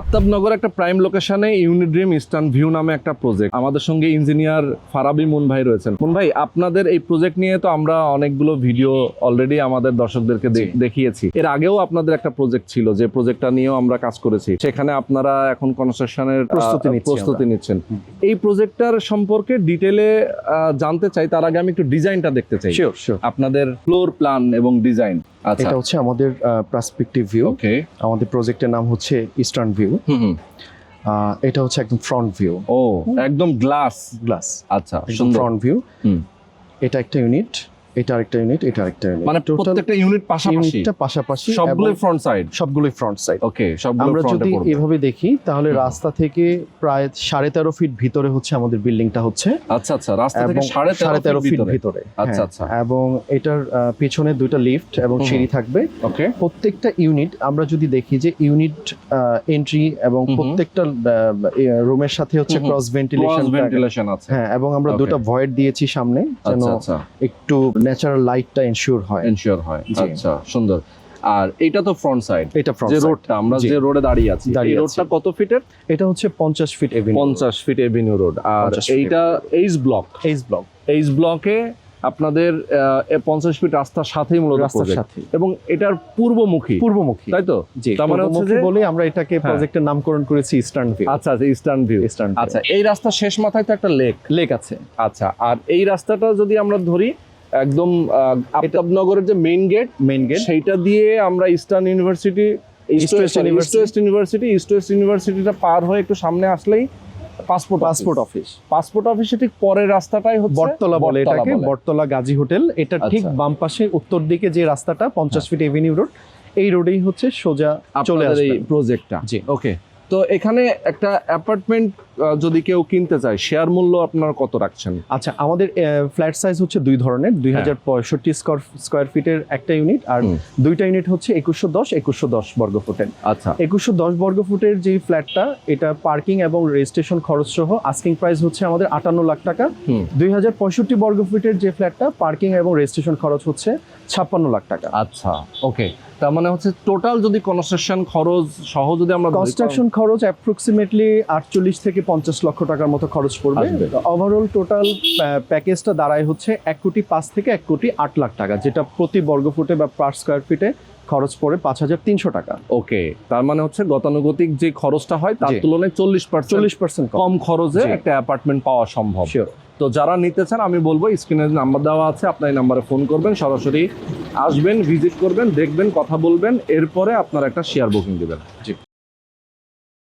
আফতাবনগর একটা প্রাইম লোকেশনে ইউনিড্রিম eastern view নামে একটা প্রজেক্ট আমাদের সঙ্গে ইঞ্জিনিয়ার ফারাবি মুন ভাই রয়েছেন। মুন ভাই আপনাদের এই প্রজেক্ট নিয়ে তো আমরা অনেকগুলো ভিডিও অলরেডি আমাদের দর্শকদেরকে দেখিয়েছি। এর আগেও আপনাদের একটা প্রজেক্ট ছিল যে প্রজেক্টটা নিয়েও আমরা কাজ করেছি। সেখানে আপনারা এখন কনস্ট্রাকশনের প্রস্তুতি নিচ্ছি প্রস্তুতি নিচ্ছেন। এই প্রজেক্টটার সম্পর্কে ডিটেলে জানতে চাই তার আগে আমি একটু ডিজাইনটা দেখতে চাই। আপনাদের ফ্লোর প্ল্যান এবং ডিজাইন এটা হচ্ছে আমাদের পার্সপেক্টিভ ভিউ ওকে আমাদের প্রজেক্টের নাম হচ্ছে ইস্টার্ন ভিউ এটা হচ্ছে একদম ফ্রন্ট ভিউ ও একদম গ্লাস গ্লাস আচ্ছা সুন্দর। ফ্রন্ট ভিউ হুম। এটা একটা ইউনিট এটা আরেকটা ইউনিট এটা আরেকটা ইউনিট মানে প্রত্যেকটা ইউনিট পাশাপাশি? ইউনিটটা পাশাপাশি সবগুলো এবং ফ্রন্ট সাইড সবগুলোই ফ্রন্ট সাইড ওকে সবগুলো আমরা যদি এভাবে দেখি তাহলে রাস্তা থেকে প্রায় সাড়ে তেরো ফিট ভিতরে হচ্ছে আমাদের বিল্ডিংটা হচ্ছে। আচ্ছা আচ্ছা রাস্তা থেকে সাড়ে তেরো ফিট ভিতরে। আচ্ছা, হ্যাঁ। আচ্ছা। এবং এটার পেছনে দুইটা লিফট এবং সিঁড়ি থাকবে। ওকে প্রত্যেকটা ইউনিট আমরা যদি দেখি যে ইউনিট এন্ট্রি এবং। প্রত্যেকটা রুমের সাথে হচ্ছে। ক্রস ভেন্টিলেশন ভেন্টিলেশন আছে। হ্যাঁ এবং আমরা. দুটো ভয়েড দিয়েছি সামনে যেন আচ্ছা আচ্ছা। একটু ন্যাচারাল লাইটটা এনশিওর হয়। এনশিওর হয়। আচ্ছা সুন্দর। আর এটা তো ফ্রন্ট সাইড এটা ফ্রন্ট যে রোডটা আমরা যে রোডে দাঁড়িয়ে আছি এই রোডটা কত ফিটের এটা হচ্ছে পঞ্চাশ ফিট এভিনিউ পঞ্চাশ ফিট এভিনিউ রোড আর 50 এইটা H block H block H ব্লকে আপনাদের পঞ্চাশ ফিট রাস্তার সাথেই মূলত রাস্তার সাথে। এবং এটার পূর্বমুখী। পূর্বমুখী। তাই তো? তার মানে হচ্ছে বলে আমরা এটাকে হ্যাঁ। প্রজেক্টের নামকরণ করেছি ইস্টার্ন ভিউ আচ্ছা আচ্ছা ইস্টার্ন ভিউ ইস্টার্ন আচ্ছা এই রাস্তার শেষ মাথায় তো একটা লেক লেক আছে। আচ্ছা আর এই রাস্তাটা যদি আমরা ধরি একদম আফতাবনগরের যে মেইন গেট মেইন গেট সেইটা দিয়ে আমরা eastern university east west university east west ইউনিভার্সিটিটা পার হয়ে একটু সামনে আসলেই পাসপোর্ট পাসপোর্ট অফিস পাসপোর্ট অফিসে ঠিক পরের রাস্তাটাই হচ্ছে বটতলা বলে এটাকে বটতলা গাজী হোটেল। এটা ঠিক আচ্ছা। বাম পাশে উত্তর দিকে যে রাস্তাটা পঞ্চাশ ফিট এভিনিউ রোড এই রোডেই হচ্ছে সোজা চলে আসবে প্রজেক্টটা জি ওকে তো এখানে একটা অ্যাপার্টমেন্ট যদি কেউ কিনতে চায় শেয়ার মূল্য আপনারা কত রাখছেন? আচ্ছা আমাদের ফ্ল্যাট সাইজ হচ্ছে দুই ধরনের দুই হাজার পঁয়ষট্টি স্কোয়ার স্কোয়ার ফিটের একটা ইউনিট আর দুইটা ইউনিট হচ্ছে একুশশো দশ একুশশো দশ বর্গ ফুটের আচ্ছা। একুশশো দশ বর্গ ফুটের যে ফ্ল্যাটটা এটা পার্কিং এবং রেজিস্ট্রেশন খরচ সহ আস্কিং প্রাইস হচ্ছে আমাদের আটান্ন লাখ টাকা। দুই হাজার পঁয়ষট্টি বর্গ ফুটের যে ফ্ল্যাটটা পার্কিং এবং রেজিস্ট্রেশন খরচ হচ্ছে ছাপ্পান্ন লাখ টাকা। আচ্ছা ওকে তার মানে হচ্ছে টোটাল যদি কনস্ট্রাকশন খরচ সহ যদি আমরা কনস্ট্রাকশন খরচ অ্যাপ্রক্সিমেটলি আটচল্লিশ থেকে পঞ্চাশ লক্ষ টাকার মতো খরচ পড়বে। ওভারঅল টোটাল প্যাকেজটা দাঁড়ায় হচ্ছে এক কোটি পাঁচ থেকে এক কোটি আট লাখ টাকা যেটা প্রতি বর্গ ফুটে বা পার স্কোয়ার ফিটে খরচ পড়ে পাঁচ হাজার তিনশো টাকা। ওকে তার মানে হচ্ছে গতানুগতিক যে খরচটা হয় তার তুলনায় চল্লিশ পার্সেন্ট চল্লিশ পার্সেন্ট কম। খরচে একটা অ্যাপার্টমেন্ট পাওয়া সম্ভব। তো যারা নিতে চান, আমি বলব স্ক্রিনে নাম্বার দেওয়া আছে, আপনার এই নাম্বারে ফোন করবেন, সরাসরি আসবেন, ভিজিট করবেন, দেখবেন, কথা বলবেন, এরপরে আপনার একটা শেয়ার বুকিং দেবেন। জি।